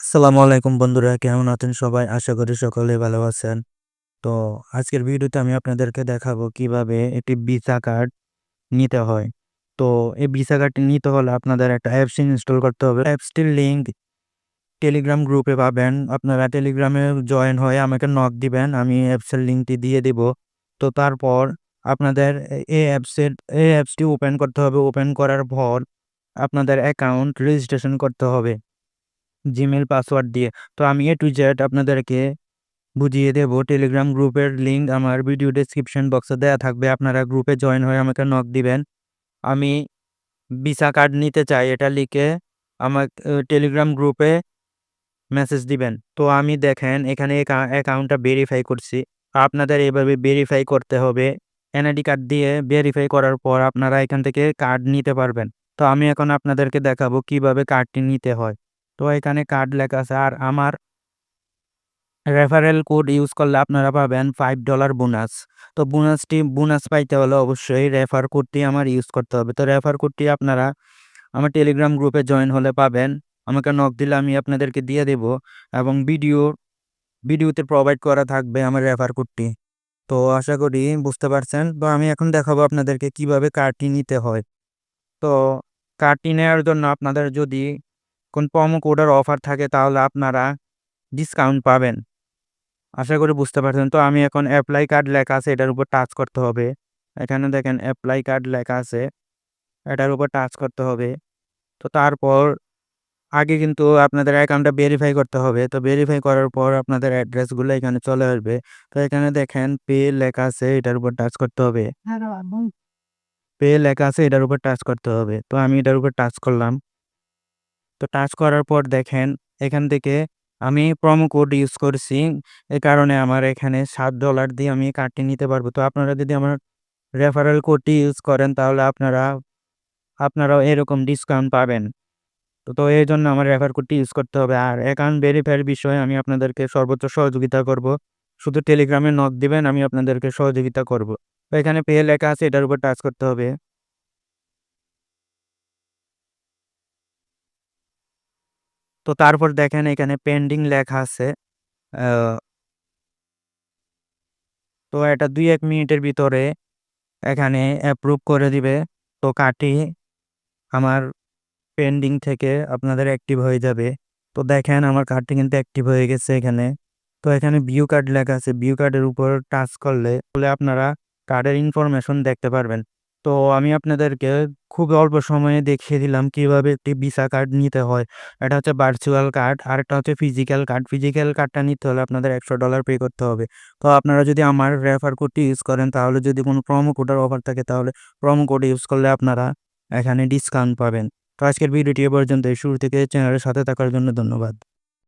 আসসালামু আলাইকুম বন্ধুরা, কেমন আছেন সবাই? আশা করি সকলে ভালো আছেন। তো আজকের ভিডিওতে আমি আপনাদেরকে দেখাবো কীভাবে একটি ভিসা কার্ড নিতে হয়। তো এই ভিসা কার্ডটি নিতে হলে আপনাদের একটা অ্যাপস ইনস্টল করতে হবে। অ্যাপসটির লিঙ্ক টেলিগ্রাম গ্রুপে পাবেন। আপনারা টেলিগ্রামে জয়েন হয়ে আমাকে নক দিবেন, আমি অ্যাপসের লিঙ্কটি দিয়ে দিব। তো তারপর আপনাদের এই অ্যাপসের, এই অ্যাপসটি ওপেন করতে হবে। ওপেন করার পর আপনাদের অ্যাকাউন্ট রেজিস্ট্রেশন করতে হবে। জিমেল পাসওয়ার্ড দিয়ে। তো আমি এ টু জেড আপনাদেরকে বুঝিয়ে দেবো। টেলিগ্রাম গ্রুপের লিঙ্ক আমার ভিডিও ডেসক্রিপশন বক্সে দেওয়া থাকবে। আপনারা গ্রুপে জয়েন হয়ে আমাকে নক দিবেন। আমি ভিসা কার্ড নিতে চাই। এটা লিখে আমার টেলিগ্রাম গ্রুপে মেসেজ দিবেন। তো আমি দেখেন, এখানে অ্যাকাউন্টটা ভেরিফাই করছি। আপনাদের এভাবে ভেরিফাই করতে হবে। এনআইডি কার্ড দিয়ে ভেরিফাই করার পর আপনারা এখান থেকে কার্ড নিতে পারবেন। তো আমি এখন আপনাদেরকে দেখাবো কীভাবে কার্ডটি নিতে হয়। তো এখানে কার্ড লেখা আছে। আর আমার রেফারেল কোড ইউজ করলে আপনারা পাবেন ফাইভ ডলার বোনাস তো বোনাসটি বোনাস পাইতে হলে অবশ্যই রেফার কোডটি আমার ইউজ করতে হবে। তো রেফার কোডটি আপনারা আমার টেলিগ্রাম গ্রুপে জয়েন হলে পাবেন। আমাকে নক দিলে আমি আপনাদেরকে দিয়ে দেব এবং ভিডিও ভিডিওতে প্রোভাইড করা থাকবে আমার রেফার কোডটি তো আশা করি বুঝতে পারছেন। তো আমি এখন দেখাবো আপনাদেরকে কীভাবে কার্ডটি নিতে হয়। তো কার্ডটি নেওয়ার জন্য আপনাদের যদি কোন প্রমো কোডের অফার থাকে তাহলে আপনারা ডিসকাউন্ট পাবেন। আশা করি বুঝতে পারছেন। তো আমি এখন অ্যাপ্লাই কার্ড লেখা আছে এটার উপর টাচ করতে হবে। এখানে দেখেন অ্যাপ্লাই কার্ড লেখা আছে এটার উপর টাচ করতে হবে। তো তারপর আগে কিন্তু আপনাদের অ্যাকাউন্টটা ভেরিফাই করতে হবে। তো ভেরিফাই করার পর আপনাদের অ্যাড্রেসগুলো এখানে চলে আসবে। তো এখানে দেখেন পে লেখা আছে এটার উপর টাচ করতে হবে। পে লেখা আছে এটার উপর টাচ করতে হবে। তো আমি এটার উপর টাচ করলাম। তো টাচ করার পর দেখেন, এখান থেকে আমি প্রোমো কোড ইউজ করছি। এই কারণে আমার এখানে সাত ডলার দিয়ে আমি কার্ডটি নিতে পারব। তো আপনারা যদি আমার রেফারেল কোডটি ইউজ করেন, তাহলে আপনারা, আপনারাও এরকম ডিসকাউন্ট পাবেন। তো তো এই জন্য আমার রেফার কোডটি ইউজ করতে হবে। আর অ্যাকাউন্ট ভেরিফাইয়ের বিষয়ে আমি আপনাদেরকে সর্বোচ্চ সহযোগিতা করব। শুধু টেলিগ্রামে নক দিবেন, আমি আপনাদেরকে সহযোগিতা করব। তো এখানে পে লেখা আছে, এটার উপর টাচ করতে হবে। তো তারপর দেখেন এখানে পেন্ডিং লেখা আছে তো এটা দুই এক মিনিটের ভিতরে এখানে অ্যাপ্রুভ করে দিবে। তো কাটি আমার পেন্ডিং থেকে আপনাদের অ্যাক্টিভ হয়ে যাবে। তো দেখেন আমার কার্ডটি কিন্তু অ্যাক্টিভ হয়ে গেছে এখানে। তো এখানে ভিউ কার্ড লেখা আছে। ভিউ কার্ডের উপর টাচ করলে আপনারা কার্ডের ইনফরমেশন দেখতে পারবেন। তো আমি আপনাদেরকে খুব অল্প সময়ে দেখিয়ে দিলাম কীভাবে একটি ভিসা কার্ড নিতে হয়। এটা হচ্ছে ভার্চুয়াল কার্ড, আর একটা হচ্ছে ফিজিক্যাল কার্ড। ফিজিক্যাল কার্ডটা নিতে হলে আপনাদের একশো ডলার পে করতে হবে। তো আপনারা যদি আমার রেফার কোডটি ইউজ করেন, তাহলে যদি কোনো প্রোমো কোডের অফার থাকে, তাহলে প্রোমো কোড ইউজ করলে আপনারা এখানে ডিসকাউন্ট পাবেন। তো আজকের ভিডিওটি এ পর্যন্ত শুরু থেকে চ্যানেলের সাথে থাকার জন্য ধন্যবাদ।